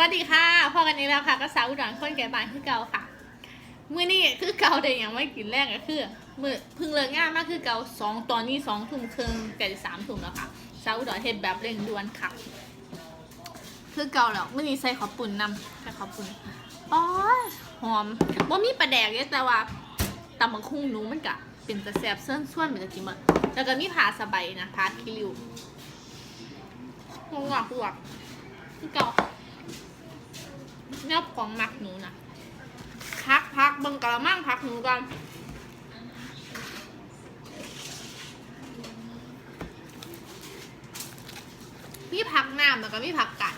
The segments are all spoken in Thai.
วัสดีค่ะพอกันนี้แล้วค่ะก็สาวอุดรคนแก่บ้านคือเก่าค่ะมื้อนี้คือเก่าแต่ยังไม่กินแรกก็คือมื้อเพิ่งเลิกงานมากคือเก่าสองตอนนี้สองทุ่มครึ่งใกล้จะสามทุ่มแล้วค่ะสาวอุดรเฮ็ดแบบเร่งด่วนค่ะ คือเก่าแล้วมื้อนี้ใส่ข้าวปุ่นนำใส่ข้าวปุ่นอ๋อหอมว่ามีปลาแดกเนี่ยแต่ว่าตำบักคุ้งหนูมันกะเป็นตะแซบเส้นส่วนเป็นตะกิมะแล้วก็มีผาสบายนะผาคิริวงงอะคือแบบคือเก่า นื้อของหมักหนูนะพักพักเบังกะละมังพักหนูก่อนพี่พักน้ำแล้วก็พี่พักกัด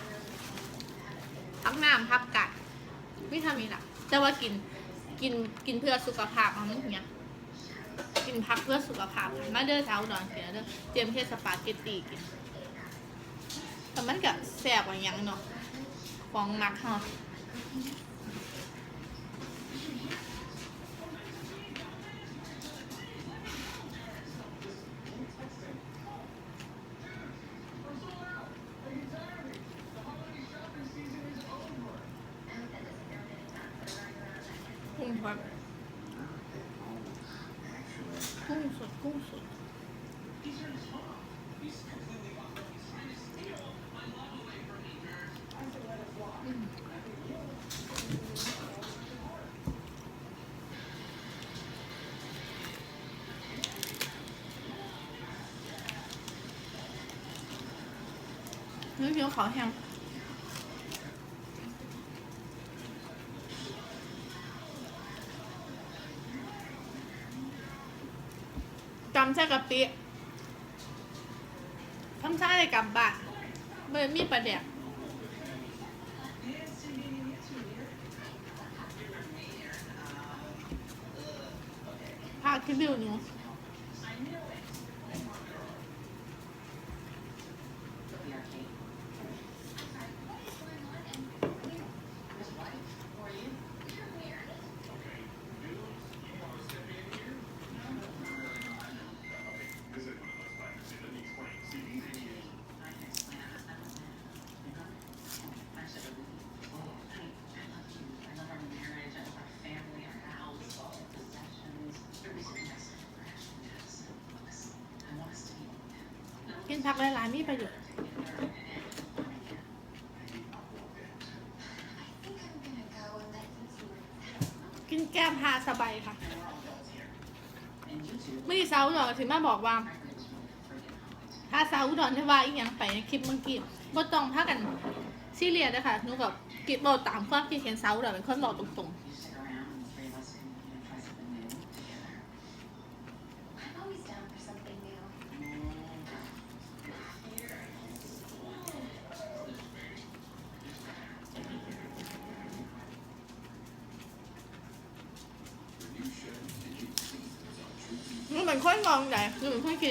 พักน้ำพักกัดพี่ทำนี้แหละแต่ว่ากินกินกินเพื่อสุขภาพเอาไม่เนี้ยกินพักเพื่อสุขภาพค่ะมาเด้อเช้าดอนเสียเด้อเตรียมเทสปาเกตตีกินแต่มันก็แสบกว่ายังเนาะของมักเฮา กุ้งทอดกุ้งสดกุ้งสดเนื้อเขียวขาวแห้งจำใช่กะปิทำใช่เลยกับบะเบอร์มีประเดี๋ยวพาคิวิวเนี้ย กินผักหลายๆมีประโยชน์กินแก้มพาสบายค่ะไม่ได้เซาหรอกถึงมาบอกว่า ถ้าเซาอุดรได้ว่าอีกอย่างไปในคลิปเมื่อกี้บ่ต้องพากันซีเรียสนะคะหนูกับกิบบอกตามความคิดเห็นเซาอุดรเป็นคนบอกตรงๆ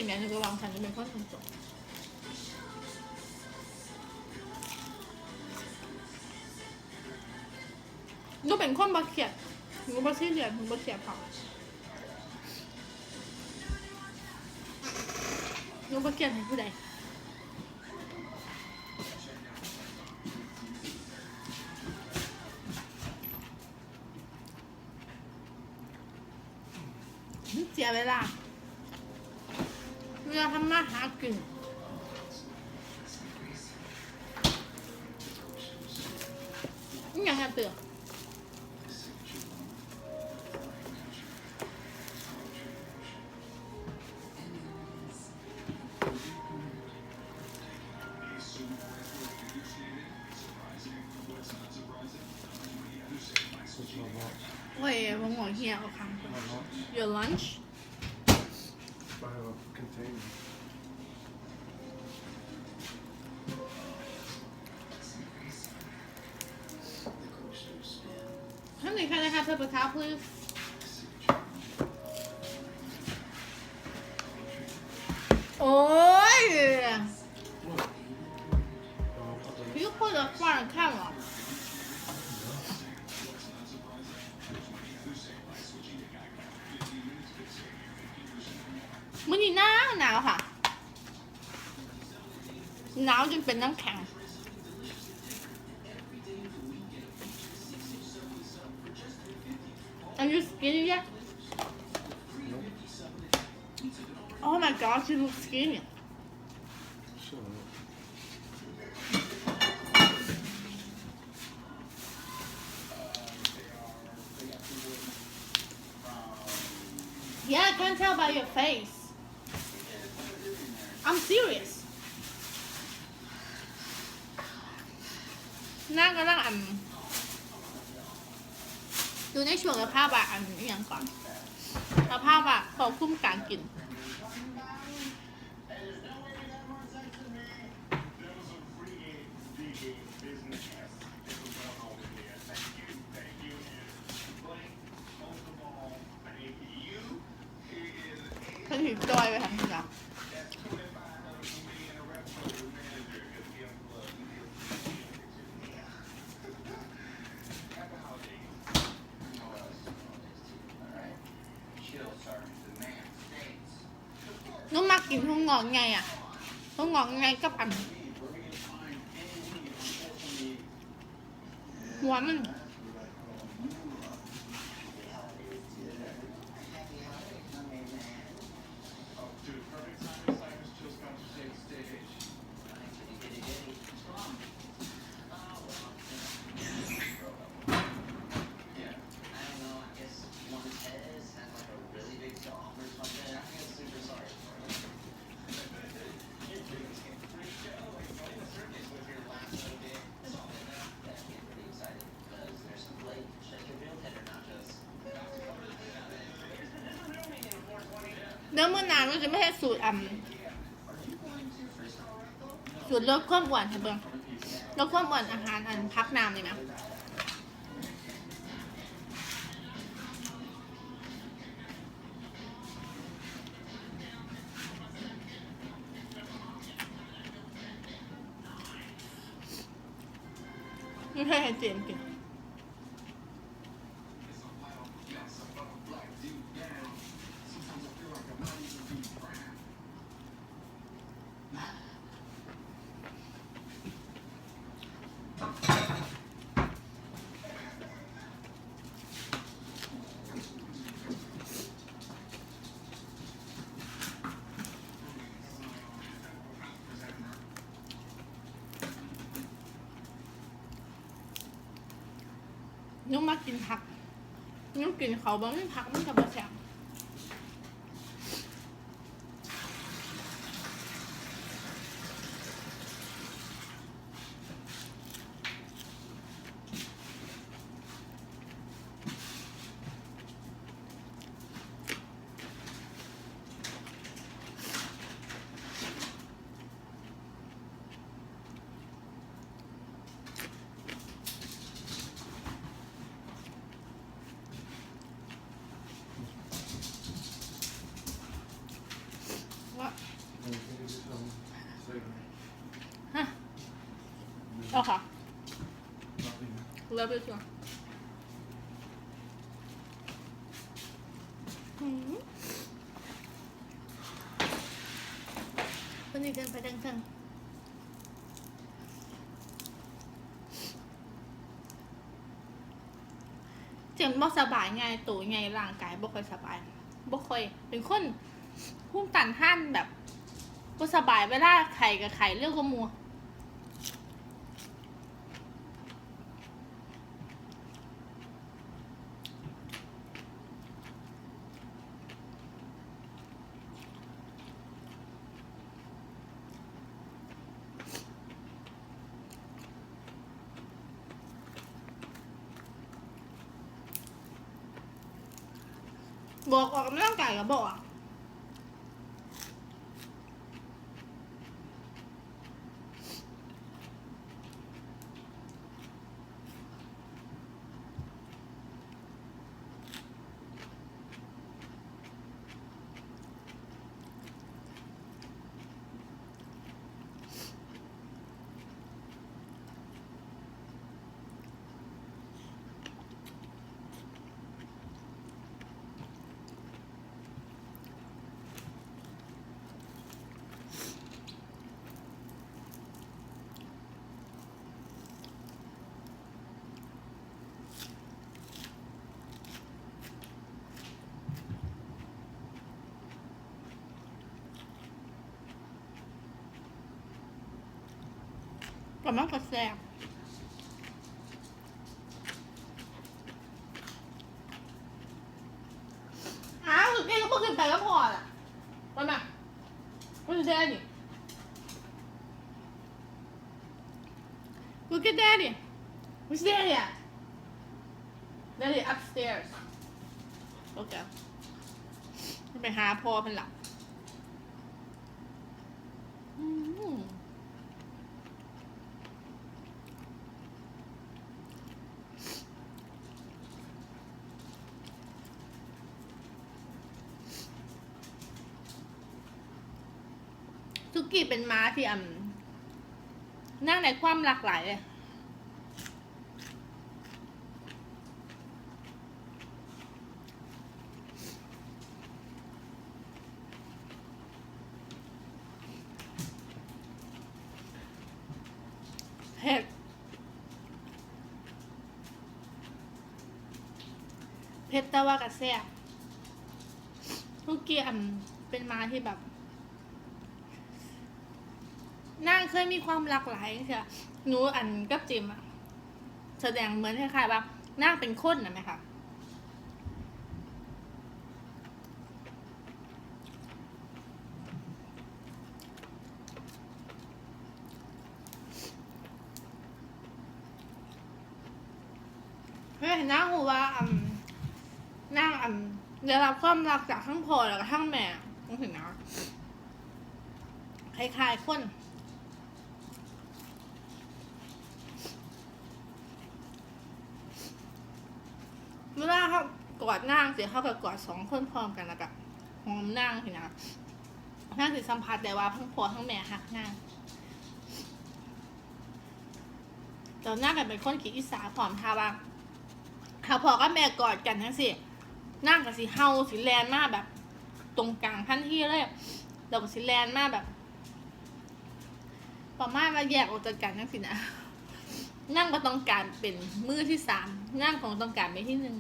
อย่างไรหนูก็วางแผนจะเป็นคนตรงๆหนูเป็นคนบักเขียดหนูบักซีเรียสหนูบักเขียดเขาหนูบักเขียดให้ผู้ใด เวลาทำมาหากินอหยังอะเตือ Switch my watch. โอ้ยผมหงอเฮียเอาคำ My watch. your lunch spiral gonna kind of have paper towel, please? Oh. นาวค่ะหนาวจนเป็นน้ำแข็งอายุสกินเนี่ย Oh my gosh, you look skinny. Sure. Yeah, I can tell by your face. I'm serious. นั่งก็นั่งอันดูในช่วงสภาพอะอันนี้อย่างก่อนสภาพอะพอคุ้มการกิน กินห้องงอกไงอะห้องงอกไงกับอันหัวมัน เนื้อมันนานมันจะไม่ใช่สูตรอ่ำสูตรลดความอ้วนค่ะเบิ้งลดความอ้วนอาหารอันพักน้ำเลยนะไม่ใช่ในุ่มมากินผักนุ่มกินเขาบ้างไม่ผักมันกับบะแสบว่า Anything to tell me? Say it. ฮะ เอาค่ะ Nothing. เลิฟเลยชัวร์หืมวันนี้เดินไปดังเทิงเจ็บบ่สบายไงตัวไงร่างกายบ่ค่อยสบายบ่ค่อยเป็นคนภูมิต้านทานแบบบ่สบายเวลาไข่กับไข่เรื่องก็มั บอกออกกำลังกายกับบอก กับมันก็แซ่บอ้าวแกก็บอกขึ้นไปก็พอละไปมาไม่ได้ดิ Look at Daddy. Where's Daddy at? Daddy upstairs. Okay. ไปหาพ่อเป็นหลักอืม ทุกกี้เป็นม้าที่อ่ำนั่งในความหลากหลายเลย เผ็ด เผ็ดแต่ว่ากระแซ่บทุกเกียมเป็นมาที่แบบ นางเคยมีความหลากหลายใช่หนูอันกับจิมอะแสดงเหมือนคล้ายๆว่านางเป็นคนนะไหมคะเพื่อให้างรู้ว่าอืมนางอืมได้รับความรักจากทั้งพ่อแล้วก็ทั้งแม่ต้องถึงนะคล้ายๆคน เวลาเขา กอดนางสิเข้ากับกอดสองคนพร้อมกันแล้วก็หอมนางสินะนางสิสัมผัสได้ว่าทั้งพ่อทั้งแม่หักนางแต่นางกันเป็นคนขี้อิสาพร้อมทาว่าถ้าพ่อกับแม่กอดกันทั้งสินางกับสิเฮาสิแลนมากแบบ ตรงกลางทันที่เลยเราก็สิแลนมากแบบประมาณว่าแยกออกจากกันทั้งสินะนั่งก็ต้องการเป็นมือที่สามนั่งของต้องการไปที่หนึ่ง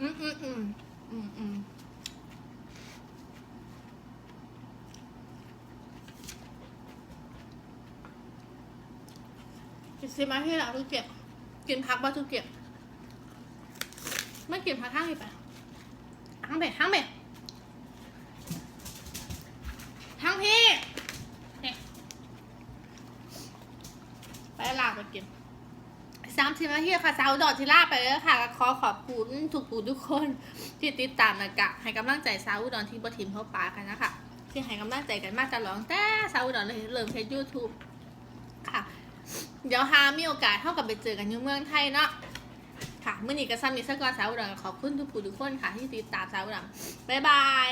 อืมอืมอืมอืมอืมกินซีมาที่หลังทุกเก็บกินพักบ้าทุกเก็บไม่กินพักข้างอีกไปทั้งเบ็ดทั้งเบ็ดทั้งพี่เนี่ยไปลากไปกิน สามสิบนาทีค่ะสาวดอดทิล่าไปแล้วค่ะขอขอบคุณทุกผู้ทุกคนที่ติดตามนะกะให้กำลังใจสาวอุดรที่บทีมเขาปากันนะคะที่ให้กำลังใจกันมากตลอดแต่สาวอุดรเลยเริ่มใช้ยูทูบค่ะ เดี๋ยวหามีโอกาสเท่ากับไปเจอกันอยู่เมืองไทยเนาะค่ะเมื่อนี้ก็ซ้ำมีสักก่อนสาวอุดรขอบคุณทุกผู้ทุกคนค่ะที่ติดตามสาวอุดรบ๊ายบาย